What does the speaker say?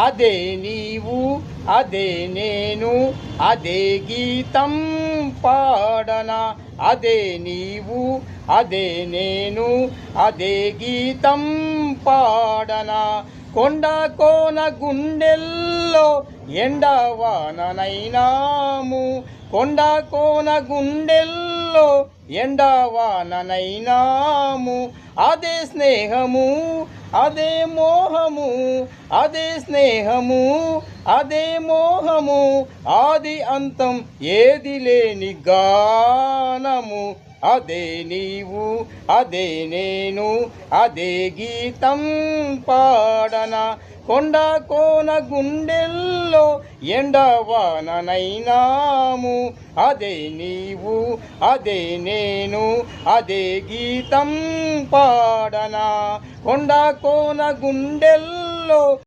అదే నీవు అదే నేను అదే గీతం పాడనా అదే నీవు అదే నేను అదే గీతం పాడనా కొండ కోన గుండెల్లో ఎండవాననైనాము కొండ కోన గుండెల్లో ఎండవాననైనాము. అదే స్నేహము అదే మోహము అదే స్నేహము అదే మోహము. ఆది అంతం ఏది లేని గానము. అదే నీవు అదే నేను అదే గీతం పాడన. కొండ కోన గుండెల్లో ఎండవాననైనాము. అదే నీవు అదే నేను అదే గీతం పాడనా. కొండ కోన గుండెల్లో